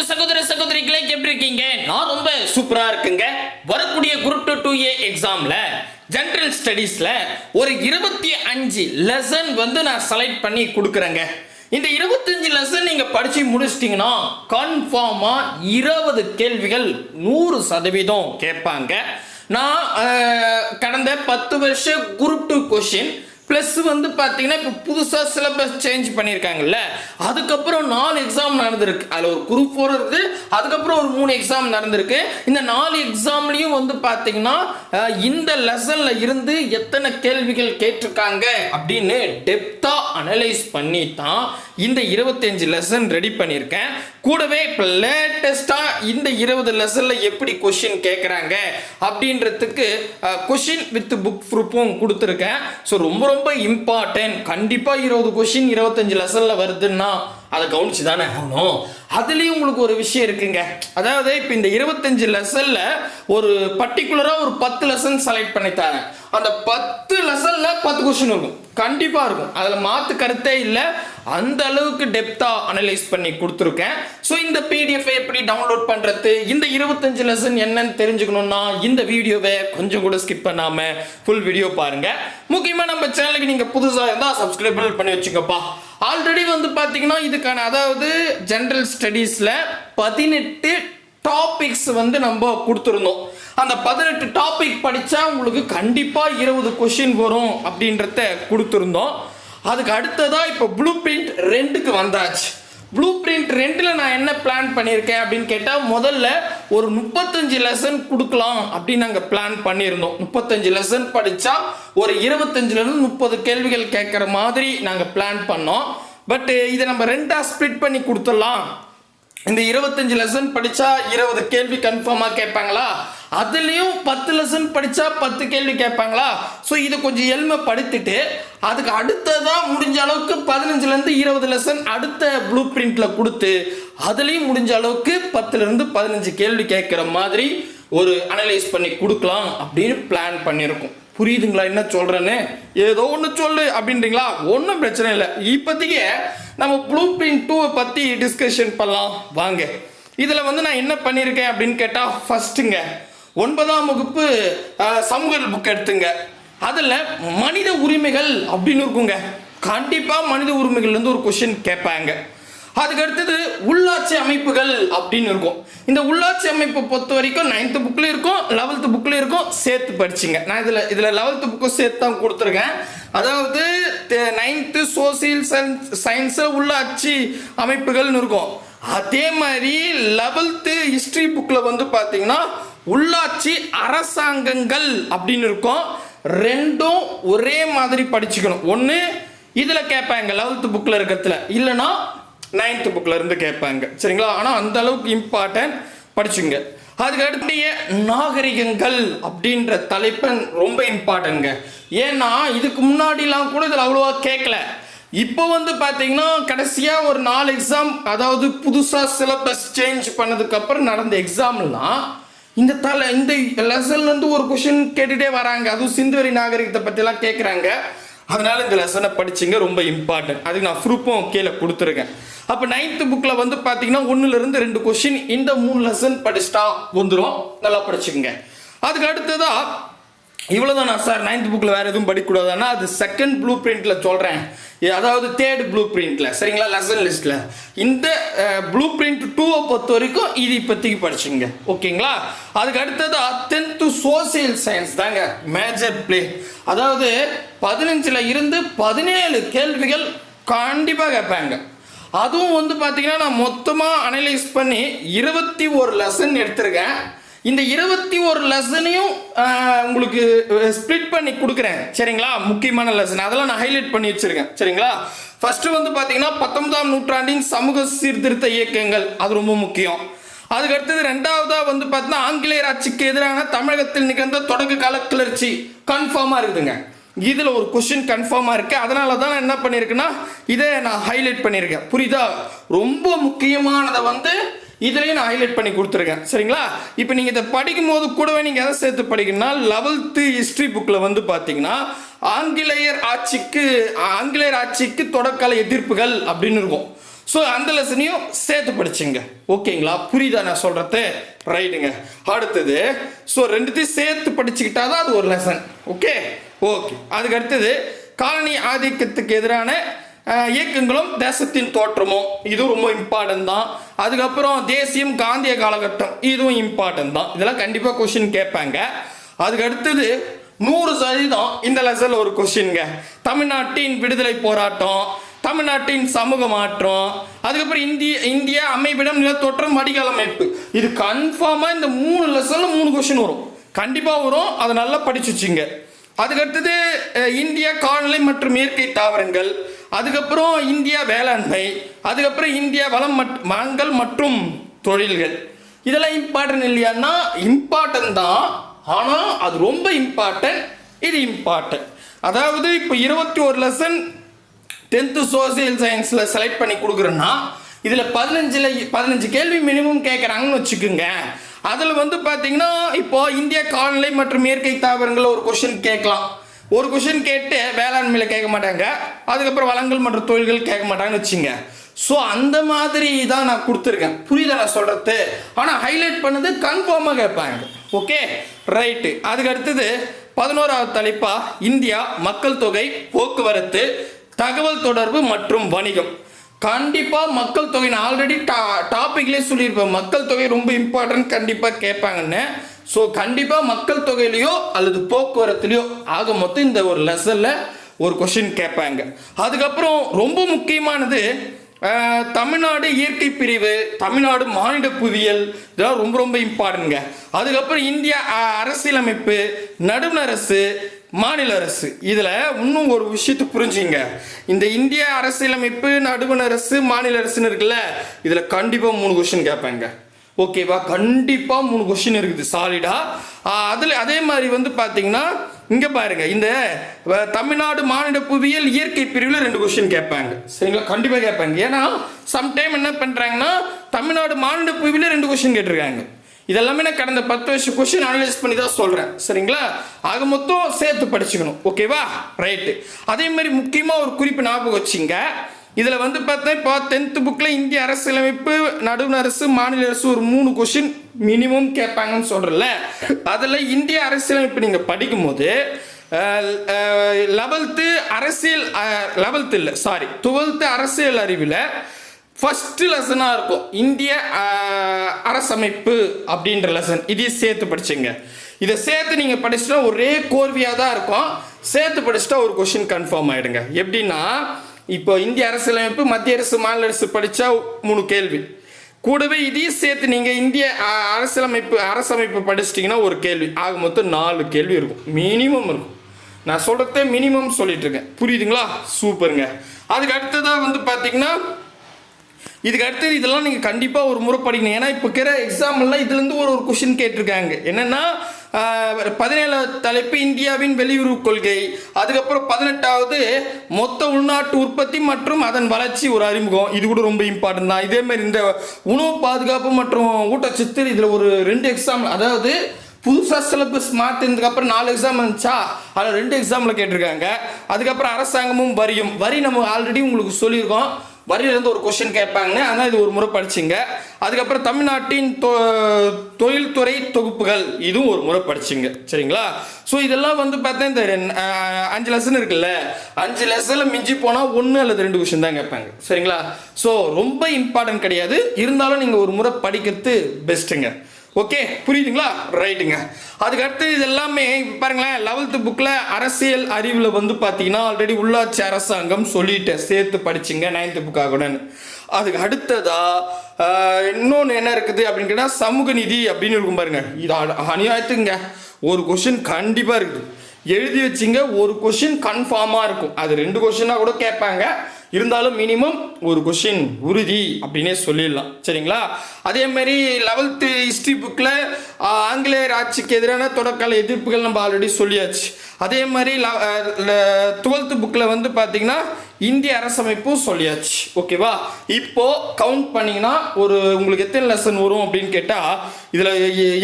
அன்பு சகோதர சகோதரிகளே எப்படி இருக்கீங்க? நான் ரொம்ப சூப்பரா இருக்குங்க. வரக்கூடிய குரூப் டூ டூ ஏ எக்ஸாம்ல ஜென்ரல் ஸ்டடீஸ்ல ஒரு இருபத்தி அஞ்சு லெசன் வந்து நான் செலக்ட் பண்ணி கொடுக்குறேங்க. இந்த இருபத்தஞ்சு லெசன் நீங்க படிச்சு முடிச்சிட்டீங்கன்னா கன்ஃபார்மா இருபது கேள்விகள் நூறு சதவீதம் கேட்பாங்க. நான் கடந்த பத்து வருஷம் குரூப் டூ கொஷின் ப்ளஸ் வந்து பார்த்தீங்கன்னா இப்போ புதுசாக சிலபஸ் சேஞ்ச் பண்ணியிருக்காங்கல்ல அதுக்கப்புறம் நாலு எக்ஸாம் நடந்திருக்கு. அதில் ஒரு குரூப் ஃபோர் இருக்குது அதுக்கப்புறம் ஒரு மூணு எக்ஸாம் நடந்திருக்கு. இந்த நாலு எக்ஸாம்லேயும் வந்து பார்த்தீங்கன்னா இந்த லெசனில் இருந்து எத்தனை கேள்விகள் கேட்டிருக்காங்க அப்படின்னு டெப்த்தாக அனலைஸ் பண்ணி தான் இந்த இருபத்தஞ்சு லெசன் ரெடி பண்ணியிருக்கேன். கூடவே இப்போ லேட்டஸ்ட்டாக இந்த இருபது லெசனில் எப்படி கொஷின் கேட்குறாங்க அப்படின்றதுக்கு கொஷின் வித் புக் ப்ரூஃபும் கொடுத்துருக்கேன். ஸோ ரொம்ப ரொம்ப இம்பார்ட்டன்ட் கண்டிப்பாக இருபது கொஷின் இருபத்தஞ்சு லெசனில் வருதுன்னா அதை கவனிச்சு தானே ஆகணும். அதுலேயும் உங்களுக்கு ஒரு விஷயம் இருக்குங்க. அதாவது இப்போ இந்த இருபத்தஞ்சு லெசனில் ஒரு பர்டிகுலராக ஒரு பத்து லெசன் செலக்ட் பண்ணித்தாங்க அந்த பத்து லெசனில் பத்து கொஷின் இருக்கும். கண்டிப்பாக இருக்கும். அதில் மாற்று கருத்தே இல்லை. அந்த அளவுக்கு டெப்த்தாக அனலைஸ் பண்ணி கொடுத்துருக்கேன். ஸோ இந்த பிடிஎஃப் எப்படி டவுன்லோட் பண்ணுறது இந்த இருபத்தஞ்சு லெசன் என்னன்னு தெரிஞ்சுக்கணும்னா இந்த வீடியோவை கொஞ்சம் கூட ஸ்கிப் பண்ணாமல் ஃபுல் வீடியோ பாருங்கள் முக்கியமாக நம்ம சேனலுக்கு நீங்கள் புதுசாக இருந்தால் சப்ஸ்கிரைப் பண்ணி வச்சுக்கப்பா ஆல்ரெடி வந்து பார்த்தீங்கன்னா இதுக்கான அதாவது ஜென்ரல்ஸ் ஸ்டடீஸில் பதினெட்டு டாபிக்ஸ் வந்து நம்ம கொடுத்துருந்தோம். அந்த பதினெட்டு டாபிக் படித்தா உங்களுக்கு கண்டிப்பாக இருபது கொஷின் வரும் அப்படின்றத கொடுத்துருந்தோம். அதுக்கு அடுத்ததாக இப்போ ப்ளூ பிரிண்ட் ரெண்டுக்கு வந்தாச்சு. ப்ளூ பிரிண்ட் ரெண்டில் நான் என்ன பிளான் பண்ணியிருக்கேன் அப்படின்னு கேட்டால் முதல்ல ஒரு முப்பத்தஞ்சு லெசன் கொடுக்கலாம் அப்படின்னு நாங்கள் பிளான் பண்ணியிருந்தோம். முப்பத்தஞ்சு லெசன் படித்தா ஒரு இருபத்தஞ்சிலேருந்து முப்பது கேள்விகள் கேட்குற மாதிரி நாங்கள் பிளான் பண்ணோம். பட் இதை நம்ம ரெண்டாக ஸ்ப்ளிட் பண்ணி கொடுத்துடலாம். இந்த இருபத்தஞ்சு லெசன் படிச்சா இருபது கேள்வி கன்ஃபார்மாக கேட்பாங்களா? அதுலேயும் பத்து லெசன் படிச்சா பத்து கேள்வி கேட்பாங்களா? ஸோ இதை கொஞ்சம் எளிமைப்படுத்திட்டு அதுக்கு அடுத்ததாக முடிஞ்ச அளவுக்கு பதினஞ்சுலேருந்து இருபது லெசன் அடுத்த ப்ளூ பிரிண்ட்ல கொடுத்து அதுலேயும் முடிஞ்ச அளவுக்கு பத்துலேருந்து பதினஞ்சு கேள்வி கேட்குற மாதிரி ஒரு அனலைஸ் பண்ணி கொடுக்கலாம் அப்படின்னு பிளான் பண்ணியிருக்கோம். புரியுதுங்களா? என்ன சொல்கிறேன்னு ஏதோ ஒன்று சொல்லு அப்படின்றீங்களா? ஒன்றும் பிரச்சனை இல்லை. இப்போதைக்கு நம்ம ப்ளூ பிரிண்ட் டூவை பற்றி டிஸ்கஷன் பண்ணலாம். வாங்க. இதில் வந்து நான் என்ன பண்ணியிருக்கேன் அப்படின்னு கேட்டால் ஃபஸ்ட்டுங்க ஒன்பதாம் வகுப்பு அஹ், சமூக புக் எடுத்துங்க. அதில் மனித உரிமைகள் அப்படின்னு இருக்குங்க. கண்டிப்பாக மனித உரிமைகள்லேருந்து ஒரு கொஷின் கேட்பாங்க. அதுக்கு அடுத்தது உள்ளாட்சி அமைப்புகள் அப்படின்னு இருக்கும். இந்த உள்ளாட்சி அமைப்பை பொறுத்த வரைக்கும் நைன்த்து புக்கில் இருக்கும் லெவல்த்து புக்கில் இருக்கும் சேர்த்து படிச்சுங்க. நான் இதில் இதில் லெவல்த்து புக்கும் சேர்த்து தான் கொடுத்துருக்கேன். அதாவது நைன்த்து சோசியல் சயின்ஸ் சயின்ஸில் உள்ளாட்சி அமைப்புகள்னு இருக்கும். அதே மாதிரி லெவல்த்து ஹிஸ்ட்ரி புக்கில் வந்து பார்த்தீங்கன்னா உள்ளாட்சி அரசாங்கங்கள் அப்படின்னு இருக்கும். ரெண்டும் ஒரே மாதிரி படிச்சுக்கணும். ஒன்று இதில் கேட்பாங்க லெவல்த்து புக்கில் இருக்கிறதுல. இல்லைன்னா நைன்த்து புக்கில் இருந்து கேட்பாங்க. சரிங்களா? ஆனால் அந்த அளவுக்கு இம்பார்ட்டன்ட் படிச்சுங்க. அதுக்கு நாகரிகங்கள் அப்படின்ற தலைப்பன் ரொம்ப இம்பார்ட்டன்ங்க ஏன்னா இதுக்கு முன்னாடிலாம் கூட இதில் அவ்வளோவா கேட்கல. இப்போ வந்து பார்த்தீங்கன்னா கடைசியாக ஒரு நாலு எக்ஸாம் அதாவது புதுசாக சிலபஸ் சேஞ்ச் பண்ணதுக்கப்புறம் நடந்த எக்ஸாம்லாம் இந்த தலை இந்த லெசன்லேருந்து ஒரு கொஷின் கேட்டுகிட்டே வராங்க. அதுவும் சிந்துவரி நாகரிகத்தை பற்றிலாம் கேட்குறாங்க அதனால இந்த லெசனை படிச்சிங்க ரொம்ப இம்பார்ட்டன்ட் அதுக்கு நான் ப்ரூஃபும் கீழே கொடுத்துருக்கேன். அப்போ நைன்த்து புக்கில் வந்து பார்த்தீங்கன்னா ஒன்றுலேருந்து ரெண்டு கொஷின் இந்த மூணு லெசன் படிச்சுட்டா வந்துடும் நல்லா படிச்சுக்கோங்க. அதுக்கு அடுத்ததா இவ்வளோதானா சார் நைன்த் புக்கில் வேறு எதுவும் படிக்கக்கூடாதுன்னா அது செகண்ட் ப்ளூ பிரிண்டில் சொல்கிறேன் அதாவது தேர்ட் ப்ளூ பிரிண்டில் சரிங்களா? லெசன் லிஸ்ட்டில் இந்த ப்ளூ பிரிண்ட் டூவை பொறுத்த வரைக்கும் இது இப்போதைக்கு படிச்சுங்க ஓகேங்களா? அதுக்கு அடுத்ததா டென்த்து சோசியல் சயின்ஸ் தாங்க மேஜர் ப்ளே அதாவது பதினஞ்சில் இருந்து பதினேழு கேள்விகள் கண்டிப்பாக கேட்பாங்க. அதுவும் வந்து பார்த்தீங்கன்னா நான் மொத்தமாக அனலைஸ் பண்ணி இருபத்தி ஒரு லெசன் எடுத்திருக்கேன். இந்த இருபத்தி ஒரு லெசனையும் உங்களுக்கு ஸ்ப்ளிட் பண்ணி கொடுக்குறேன். சரிங்களா? முக்கியமான லெசன் அதெல்லாம் நான் ஹைலைட் பண்ணி வச்சுருக்கேன். சரிங்களா? ஃபஸ்ட்டு வந்து பார்த்தீங்கன்னா பத்தொன்பதாம் நூற்றாண்டின் சமூக சீர்திருத்த இயக்கங்கள். அது ரொம்ப முக்கியம். அதுக்கு அடுத்தது வந்து பார்த்தீங்கன்னா ஆங்கிலேயர் ஆட்சிக்கு எதிரான தமிழகத்தில் நிகழ்ந்த தொடக்க கால கிளர்ச்சி. கன்ஃபார்மாக இருக்குதுங்க. இதில் ஒரு கொஷின் கன்ஃபார்மாக இருக்கு. அதனால தான் நான் என்ன பண்ணியிருக்கேன்னா இதை நான் ஹைலைட் பண்ணியிருக்கேன் புரியுதா? ரொம்ப முக்கியமானதை வந்து இதுலேயும் நான் ஹைலைட் பண்ணி கொடுத்துருக்கேன். சரிங்களா? இப்போ நீங்கள் இதை படிக்கும்போது கூடவே நீங்கள் எதை சேர்த்து படிக்கணும்னா லெவல்த்து ஹிஸ்ட்ரி புக்கில் வந்து பார்த்தீங்கன்னா ஆங்கிலேயர் ஆட்சிக்கு ஆங்கிலேயர் ஆட்சிக்கு தொடக்கால எதிர்ப்புகள் அப்படின்னு இருக்கும். ஸோ அந்த லெசனையும் சேர்த்து படிச்சுங்க. ஓகேங்களா? புரியுதா நான் சொல்கிறது ரைட்டுங்க அடுத்தது ஸோ ரெண்டுத்தையும் சேர்த்து படிச்சுக்கிட்டா தான் அது ஒரு லெசன் ஓகே ஓகே. அதுக்கு அடுத்தது காலனி ஆதிக்கத்துக்கு எதிரான இயக்கங்களும் தேசத்தின் தோற்றமும். இதுவும் ரொம்ப இம்பார்ட்டன்ட் தான். அதுக்கப்புறம் தேசியம் காந்திய காலகட்டம் இதுவும் இம்பார்ட்டன்ட் தான். இதெல்லாம் கண்டிப்பாக கொஷின் கேட்பாங்க. அதுக்கு அடுத்தது நூறு சதவீதம் இந்த லெசனில் ஒரு கொஷின்ங்க தமிழ்நாட்டின் விடுதலை போராட்டம் தமிழ்நாட்டின் சமூக மாற்றம் அதுக்கப்புறம் இந்திய இந்தியா அமைப்பிடம் நிலத்தோற்றம் வடிகால் அமைப்பு. இது கன்ஃபார்மாக இந்த மூணு லெசனில் மூணு கொஷின் வரும். கண்டிப்பாக வரும். அதை நல்லா படிச்சு வச்சுங்க. அதுக்கடுத்தது இந்தியா காலநிலை மற்றும் இயற்கை தாவரங்கள் அதுக்கப்புறம் இந்தியா வேளாண்மை அதுக்கப்புறம் இந்தியா வளம் மட் வளங்கள் மற்றும் தொழில்கள். இதெல்லாம் இம்பார்ட்டன்ட் இல்லையான்னா இம்பார்ட்டன்ட் தான். ஆனால் அது ரொம்ப இம்பார்ட்டன்ட் இது இம்பார்ட்டன்ட் அதாவது இப்போ இருபத்தி ஒரு லெசன் டென்த்து சோசியல் சயின்ஸில் செலக்ட் பண்ணி கொடுக்குறேன்னா இதில் பதினஞ்சில் பதினஞ்சு கேள்வி மினிமம் கேட்குறாங்கன்னு வச்சுக்கோங்க. அதில் வந்து பார்த்தீங்கன்னா இப்போ இந்திய காலநிலை மற்றும் இயற்கை தாவரங்கள் ஒரு கொஷின் கேட்கலாம். ஒரு கொஷின் கேட்டு வேளாண்மையில் கேட்க மாட்டாங்க. அதுக்கப்புறம் வளங்கள் மற்றும் தொழில்கள் கேட்க மாட்டாங்கன்னு வச்சுங்க. ஸோ அந்த மாதிரி தான் நான் கொடுத்துருக்கேன். புரியுதா நான் சொல்கிறது ஆனால் ஹைலைட் பண்ணது கன்ஃபார்மாக கேட்பாங்க. ஓகே ரைட்டு அதுக்கு அடுத்தது பதினோராவது தலைப்பா இந்தியா மக்கள் தொகை போக்குவரத்து தகவல் தொடர்பு மற்றும் வணிகம். கண்டிப்பாக மக்கள் தொகை நான் ஆல்ரெடி டா டாப்பிக்லேயே சொல்லியிருப்பேன். மக்கள் தொகை ரொம்ப இம்பார்ட்டன்ட் கண்டிப்பாக கேட்பாங்கன்னு. ஸோ கண்டிப்பாக மக்கள் தொகையிலையோ அல்லது போக்குவரத்துலையோ ஆக மொத்தம் இந்த ஒரு லெசனில் ஒரு கொஷின் கேட்பாங்க. அதுக்கப்புறம் ரொம்ப முக்கியமானது தமிழ்நாடு இயற்கை பிரிவு தமிழ்நாடு மாநில புவியியல் இதெல்லாம் ரொம்ப ரொம்ப இம்பார்ட்டன்ங்க அதுக்கப்புறம் இந்தியா அரசியலமைப்பு நடுவண் அரசு மாநில அரசு. இதில் இன்னும் ஒரு விஷயத்தை புரிஞ்சுங்க. இந்த இந்திய அரசியலமைப்பு நடுவண் அரசு மாநில அரசுன்னு இருக்குல்ல இதில் கண்டிப்பாக மூணு கொஷின் கேட்பாங்க. ஓகேவா கண்டிப்பாக மூணு கொஷின் இருக்குது சாலிடா அதில் அதே மாதிரி வந்து பார்த்தீங்கன்னா இங்கே பாருங்க இந்த தமிழ்நாடு மாநில புவியியல் இயற்கை பிரிவில் ரெண்டு கொஷின் கேட்பாங்க. சரிங்களா? கண்டிப்பாக கேட்பாங்க. ஏன்னா சம்டைம் என்ன பண்ணுறாங்கன்னா தமிழ்நாடு மாநில புவியில் ரெண்டு கொஷின் கேட்டிருக்காங்க. இதெல்லாமே நான் கடந்த பத்து வருஷம் கொஷின் அனலைஸ் பண்ணி தான் சொல்கிறேன் சரிங்களா? ஆக மொத்தம் சேர்த்து படிச்சுக்கணும். ஓகேவா ரைட்டு அதே மாதிரி முக்கியமாக ஒரு குறிப்பு ஞாபகம் வச்சுங்க. இதில் வந்து பார்த்தா இப்போ டென்த்து புக்கில் இந்திய அரசியலமைப்பு நடுவண் அரசு மாநில அரசு ஒரு மூணு கொஷின் மினிமம் கேட்பாங்கன்னு சொல்கிறல அதில் இந்திய அரசியலமைப்பு நீங்கள் படிக்கும்போது லெவல்த்து அரசியல் லெவல்த்து இல்லை சாரி டுவெல்த்து அரசியல் அறிவில் ஃபஸ்ட்டு லெசனாக இருக்கும். இந்திய அரசமைப்பு அப்படின்ற லெசன் இதையும் சேர்த்து படிச்சுங்க. இதை சேர்த்து நீங்கள் படிச்சுட்டா ஒரே கோர்வையாக தான் இருக்கும். சேர்த்து படிச்சுட்டா ஒரு கொஷின் கன்ஃபார்ம் ஆகிடுங்க எப்படின்னா இப்போ இந்திய அரசியலமைப்பு மத்திய அரசு மாநில அரசு படித்தா மூணு கேள்வி. கூடவே இதையும் சேர்த்து நீங்கள் இந்திய அரசியலமைப்பு அரசமைப்பு படிச்சிட்டிங்கன்னா ஒரு கேள்வி. ஆக மொத்தம் நாலு கேள்வி இருக்கும். மினிமம் இருக்கும். நான் சொல்கிறத மினிமம் சொல்லிட்டு இருக்கேன். புரியுதுங்களா? சூப்பருங்க அதுக்கு அடுத்ததாக வந்து பார்த்தீங்கன்னா இதுக்கு அடுத்தது இதெல்லாம் நீங்கள் கண்டிப்பாக ஒரு முறை படிக்கணும். ஏன்னா இப்போ இருக்கிற எக்ஸாம்பிள்லாம் இதுலேருந்து ஒரு ஒரு கொஷின் கேட்டிருக்காங்க. என்னென்னா பதினேழாவது தலைப்பு இந்தியாவின் வெளியுறவு கொள்கை அதுக்கப்புறம் பதினெட்டாவது மொத்த உள்நாட்டு உற்பத்தி மற்றும் அதன் வளர்ச்சி ஒரு அறிமுகம். இது கூட ரொம்ப இம்பார்ட்டன்ட் தான். இதே மாதிரி இந்த உணவு பாதுகாப்பு மற்றும் ஊட்டச்சத்து இதில் ஒரு ரெண்டு எக்ஸாம் அதாவது புதுசாக சிலபஸ் மாற்றினதுக்கப்புறம் நாலு எக்ஸாம் இருந்துச்சா? அதில் ரெண்டு எக்ஸாமில் கேட்டிருக்காங்க. அதுக்கப்புறம் அரசாங்கமும் வரியும். வரி நம்ம ஆல்ரெடி உங்களுக்கு சொல்லியிருக்கோம். வரியிலேருந்து ஒரு கொஷின் கேட்பாங்கன்னு. ஆனால் இது ஒரு முறை படிச்சிங்க. அதுக்கப்புறம் தமிழ்நாட்டின் தொ தொழில்துறை தொகுப்புகள் இதுவும் ஒரு முறை படிச்சிங்க. சரிங்களா? ஸோ இதெல்லாம் வந்து பார்த்தா இந்த ரெண்- அஞ்சு லெசன் இருக்குல்ல? அஞ்சு லெசனில் மிஞ்சி போனால் ஒன்று அல்லது ரெண்டு கொஷின் தான் கேட்பாங்க. சரிங்களா? ஸோ ரொம்ப இம்பார்ட்டன்ட் கிடையாது. இருந்தாலும் நீங்கள் ஒரு முறை படிக்கிறது பெஸ்ட்டுங்க ஓகே புரியுதுங்களா? ரைட்டுங்க அதுக்கடுத்து இது எல்லாமே பாருங்களேன் லெவல்த்து புக்கில் அரசியல் அறிவில் வந்து பார்த்தீங்கன்னா ஆல்ரெடி உள்ளாட்சி அரசாங்கம் சொல்லிட்டேன் சேர்த்து படிச்சிங்க நைன்த்து புக்காகணும்னு அதுக்கு அடுத்ததா இன்னொன்று என்ன இருக்குது அப்படின்னு கேட்டால் சமூக நிதி அப்படின்னு இருக்கும் பாருங்க. இது அநியாயத்துங்க. ஒரு கொஷின் கண்டிப்பாக இருக்குது. எழுதி வச்சிங்க ஒரு கொஷின் கன்ஃபார்மாக இருக்கும். அது ரெண்டு கொஷினாக கூட கேட்பாங்க. இருந்தாலும் மினிமம் ஒரு கொஷின் உறுதி அப்படின்னே சொல்லிடலாம். சரிங்களா? அதே மாதிரி லெவல்த்து ஹிஸ்ட்ரி புக்கில் ஆங்கிலேயர் ஆட்சிக்கு எதிரான தொடக்கால எதிர்ப்புகள் நம்ம ஆல்ரெடி சொல்லியாச்சு. அதே மாதிரி டுவெல்த்து புக்கில் வந்து பார்த்தீங்கன்னா இந்திய அரசமைப்பும் சொல்லியாச்சு. ஓகேவா இப்போ கவுண்ட் பண்ணிங்கன்னா ஒரு உங்களுக்கு எத்தனை லெசன் வரும் அப்படின்னு கேட்டால் இதில்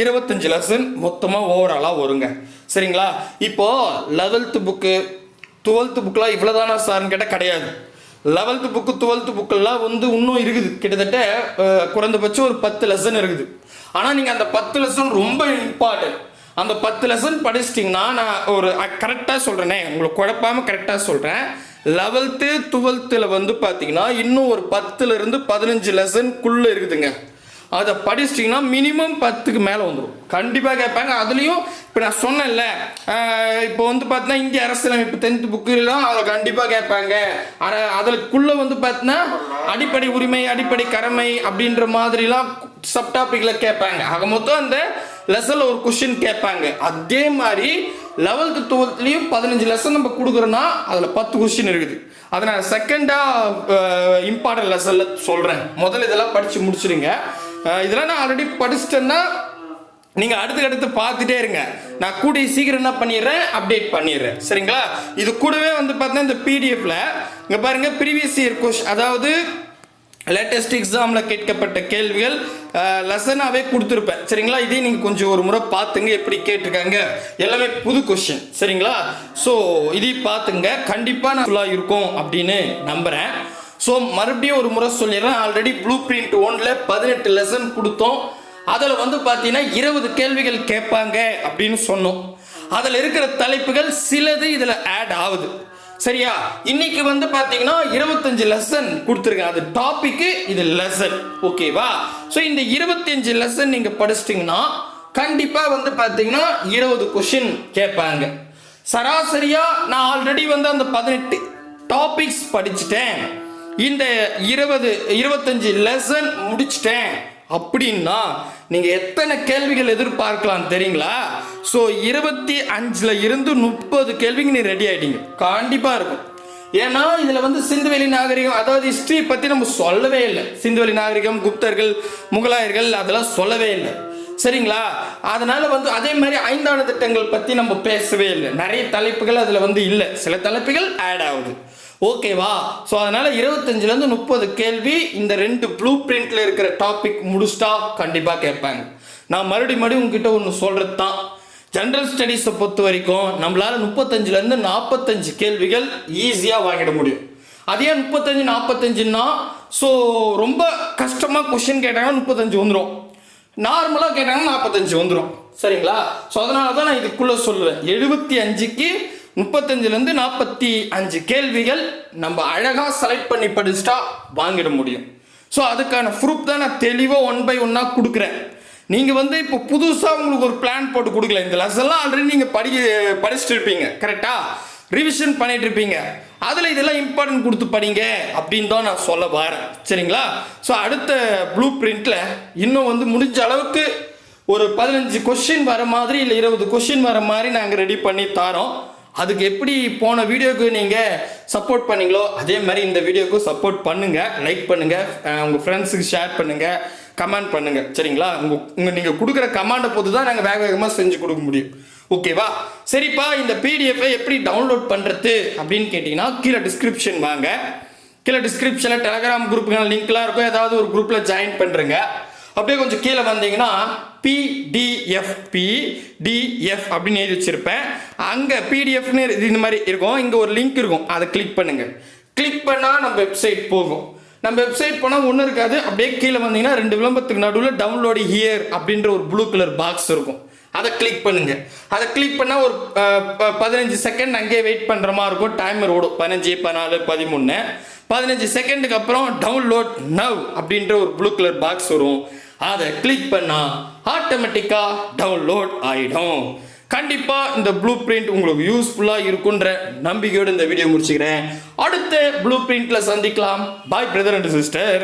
இருபத்தஞ்சி லெசன் மொத்தமாக ஓவராலாக வருங்க. சரிங்களா? இப்போது லெவல்த்து புக்கு டுவெல்த்து புக்கெலாம் இவ்வளோதானா சார்னு கேட்டால் கிடையாது. லெவல்த்து புக்கு டுவெல்த்து புக்கெல்லாம் வந்து இன்னும் இருக்குது. கிட்டத்தட்ட குறைந்தபட்சம் ஒரு பத்து லெசன் இருக்குது. ஆனால் நீங்கள் அந்த பத்து லெசன் ரொம்ப இம்பார்ட்டன்ட் அந்த பத்து லெசன் படிச்சிட்டிங்கன்னா நான் ஒரு கரெக்டாக சொல்கிறேனே உங்களுக்கு குழப்பாமல் கரெக்டாக சொல்கிறேன் லெவல்த்து டுவெல்த்தில் வந்து பார்த்தீங்கன்னா இன்னும் ஒரு பத்துலேருந்து பதினஞ்சு லெசனுக்குள்ளே இருக்குதுங்க. அதை படிச்சிட்டிங்கன்னா மினிமம் பத்துக்கு மேலே வந்துடும் கண்டிப்பாக கேட்பாங்க. அதுலேயும் இப்போ நான் சொன்னேன்ல இப்போ வந்து பார்த்தீங்கன்னா இந்திய அரசியலமைப்பு டென்த் புக்குலாம் அதை கண்டிப்பாக கேட்பாங்க. ஆனால் அதற்குள்ளே வந்து பார்த்தீங்கன்னா அடிப்படை உரிமை அடிப்படை கடமை அப்படின்ற மாதிரிலாம் சப் டாப்பிக்கில் கேட்பாங்க. ஆக மொத்தம் அந்த லெசனில் ஒரு கொஷின் கேட்பாங்க. அதே மாதிரி லெவல்த்து டுவெல்த்லேயும் பதினஞ்சு லெசன் நம்ம கொடுக்குறோன்னா அதில் பத்து கொஷின் இருக்குது. அதை நான் செகண்டாக இம்பார்ட்டன்ட் லெசனில் சொல்கிறேன் முதல்ல இதெல்லாம் படித்து முடிச்சிடுங்க இதெல்லாம் நான் ஆல்ரெடி படிச்சிட்டேன்னா நீங்கள் அடுத்து பார்த்துட்டே இருங்க. நான் கூடிய சீக்கிரம் என்ன பண்ணிடுறேன் அப்டேட் பண்ணிடுறேன். சரிங்களா? இது கூடவே வந்து பார்த்தீங்கன்னா இந்த பிடிஎஃப்ல இங்கே பாருங்க ப்ரீவியஸ் இயர் கொஷ் அதாவது லேட்டஸ்ட் எக்ஸாமில் கேட்கப்பட்ட கேள்விகள் லெசனாகவே கொடுத்துருப்பேன். சரிங்களா? இதையும் நீங்கள் கொஞ்சம் ஒரு முறை பார்த்துங்க எப்படி கேட்டிருக்காங்க. எல்லாமே புது கொஷின் சரிங்களா? ஸோ இதையும் பார்த்துங்க. கண்டிப்பாக நான் ஃபுல்லாக இருக்கும் அப்படின்னு நம்புகிறேன் ஸோ மறுபடியும் ஒரு முறை சொல்லிடுறேன். ஆல்ரெடி ப்ளூ பிரிண்ட் ஒன்ல பதினெட்டு லெசன் கொடுத்தோம். அதில் வந்து பார்த்தீங்கன்னா இருபது கேள்விகள் கேட்பாங்க அப்படின்னு சொன்னோம். அதில் இருக்கிற தலைப்புகள் சிலது இதில் ஆட் ஆகுது. சரியா? இன்னைக்கு வந்து பார்த்தீங்கன்னா இருபத்தஞ்சு லெசன் கொடுத்துருக்கேன். அது டாபிக்கு இது லெசன் ஓகேவா ஸோ இந்த இருபத்தஞ்சு லெசன் நீங்கள் படிச்சிட்டிங்கன்னா கண்டிப்பாக வந்து பார்த்தீங்கன்னா இருபது கொஷின் கேட்பாங்க. சராசரியாக நான் ஆல்ரெடி வந்து அந்த பதினெட்டு டாபிக்ஸ் படிச்சுட்டேன். இந்த இருபது இருபத்தஞ்சு லெசன் முடிச்சிட்டேன். அப்படின்னா நீங்க எத்தனை கேள்விகள் எதிர்பார்க்கலாம் தெரியுங்களா? ஸோ இருபத்தி அஞ்சுல இருந்து முப்பது கேள்விக்கு நீ ரெடி ஆயிட்டீங்க. கண்டிப்பா இருக்கும். ஏன்னா இதுல வந்து சிந்துவெளி நாகரிகம் அதாவது ஹிஸ்டரி பத்தி நம்ம சொல்லவே இல்லை. சிந்துவெளி நாகரிகம் குப்தர்கள் முகலாயர்கள் அதெல்லாம் சொல்லவே இல்லை. சரிங்களா? அதனால வந்து அதே மாதிரி ஐந்தாண்டு திட்டங்கள் பத்தி நம்ம பேசவே இல்லை. நிறைய தலைப்புகள் அதுல வந்து இல்லை. சில தலைப்புகள் ஆட் ஆகுது. ஓகேவா ஸோ அதனால் இருபத்தஞ்சிலேருந்து முப்பது கேள்வி இந்த ரெண்டு ப்ளூ பிரிண்டில் இருக்கிற டாபிக் முடிச்சிட்டா கண்டிப்பாக கேட்பாங்க. நான் மறுபடியும் மறுபடியும் உங்ககிட்ட ஒன்று சொல்கிறது தான் ஜென்ரல் ஸ்டடீஸை பொறுத்த வரைக்கும் நம்மளால் முப்பத்தஞ்சிலேருந்து நாற்பத்தஞ்சு கேள்விகள் ஈஸியாக வாங்கிட முடியும். அதே முப்பத்தஞ்சு நாற்பத்தஞ்சுன்னா ஸோ ரொம்ப கஷ்டமாக கொஷின் கேட்டாங்கன்னா முப்பத்தஞ்சு வந்துடும் நார்மலாக கேட்டாங்கன்னா நாற்பத்தஞ்சு வந்துடும் சரிங்களா? ஸோ அதனால தான் நான் இதுக்குள்ளே சொல்லுவேன் எழுபத்தி அஞ்சுக்கு முப்பத்தஞ்சுலேருந்து நாற்பத்தி அஞ்சு கேள்விகள் நம்ம அழகாக செலக்ட் பண்ணி படிச்சுட்டா வாங்கிட முடியும். ஸோ அதுக்கான ப்ரூஃப் தான் நான் தெளிவாக ஒன் பை ஒன்னாக கொடுக்குறேன். நீங்கள் வந்து இப்போ புதுசாக உங்களுக்கு ஒரு பிளான் போட்டு கொடுக்கல. இந்த லெசன்லாம் ஆல்ரெடி நீங்கள் படி படிச்சுட்டு இருப்பீங்க கரெக்டாக ரிவிஷன் பண்ணிட்டு இருப்பீங்க அதில் இதெல்லாம் இம்பார்ட்டன்ட் கொடுத்து படிங்க அப்படின்னு தான் நான் சொல்ல வரேன். சரிங்களா? ஸோ அடுத்த ப்ளூ பிரிண்ட்டில் இன்னும் வந்து முடிஞ்ச அளவுக்கு ஒரு பதினஞ்சு கொஷின் வர மாதிரி இல்லை இருபது கொஷின் வர மாதிரி நாங்கள் ரெடி பண்ணி தரோம். அதுக்கு எப்படி போன வீடியோக்கு நீங்கள் சப்போர்ட் பண்ணீங்களோ அதே மாதிரி இந்த வீடியோக்கும் சப்போர்ட் பண்ணுங்கள் லைக் பண்ணுங்கள் உங்கள் ஃப்ரெண்ட்ஸுக்கு ஷேர் பண்ணுங்கள் கமெண்ட் பண்ணுங்கள் சரிங்களா? உங்கள் உங்கள் நீங்கள் கொடுக்குற கமாண்டை பொறுத்து தான் நாங்கள் வேக வேகமாக செஞ்சு கொடுக்க முடியும். ஓகேவா சரிப்பா இந்த பிடிஎஃப்பை எப்படி டவுன்லோட் பண்ணுறது அப்படின்னு கேட்டிங்கன்னா கீழே டிஸ்கிரிப்ஷன் வாங்க. கீழே டிஸ்கிரிப்ஷனில் டெலகிராம் குரூப்புக்கான லிங்க்லாம் இருக்கும். ஏதாவது ஒரு குரூப்பில் ஜாயின் பண்ணுறேங்க அப்படியே கொஞ்சம் கீழே வந்தீங்கன்னா பிடிஎஃப் பிடிஎஃப் அப்படின்னு எழுதி வச்சிருப்பேன். அங்கே பிடிஎஃப்னு இந்த மாதிரி இருக்கும். இங்கே ஒரு லிங்க் இருக்கும். அதை கிளிக் பண்ணுங்கள் கிளிக் பண்ணால் நம்ம வெப்சைட் போகும். நம்ம வெப்சைட் போனால் ஒன்றும் இருக்காது. அப்படியே கீழே வந்தீங்கன்னா ரெண்டு விளம்பரத்துக்கு நடுவில் டவுன்லோடு ஹியர் அப்படின்ற ஒரு ப்ளூ கலர் பாக்ஸ் இருக்கும். அதை கிளிக் பண்ணுங்க. அதை கிளிக் பண்ணால் ஒரு ப- பதினஞ்சு செகண்ட் அங்கேயே வெயிட் பண்ணுற மாதிரி இருக்கும். டைமர் ஓடும். பதினஞ்சு பதினாலு பதிமூணு. பதினஞ்சு செகண்டுக்கு அப்புறம் டவுன்லோட் நவ் அப்படின்ற ஒரு ப்ளூ கலர் பாக்ஸ் வரும். அதை கிளிக் பண்ணால் ஆட்டோமேட்டிக்காக டவுன்லோட் ஆகிடும் கண்டிப்பாக இந்த ப்ளூ பிரிண்ட் உங்களுக்கு யூஸ்ஃபுல்லாக இருக்குன்ற நம்பிக்கையோடு இந்த வீடியோ முடிச்சுக்கிறேன். அடுத்த ப்ளூ பிரிண்ட்டில் சந்திக்கலாம். பாய் பிரதர் அண்ட் சிஸ்டர்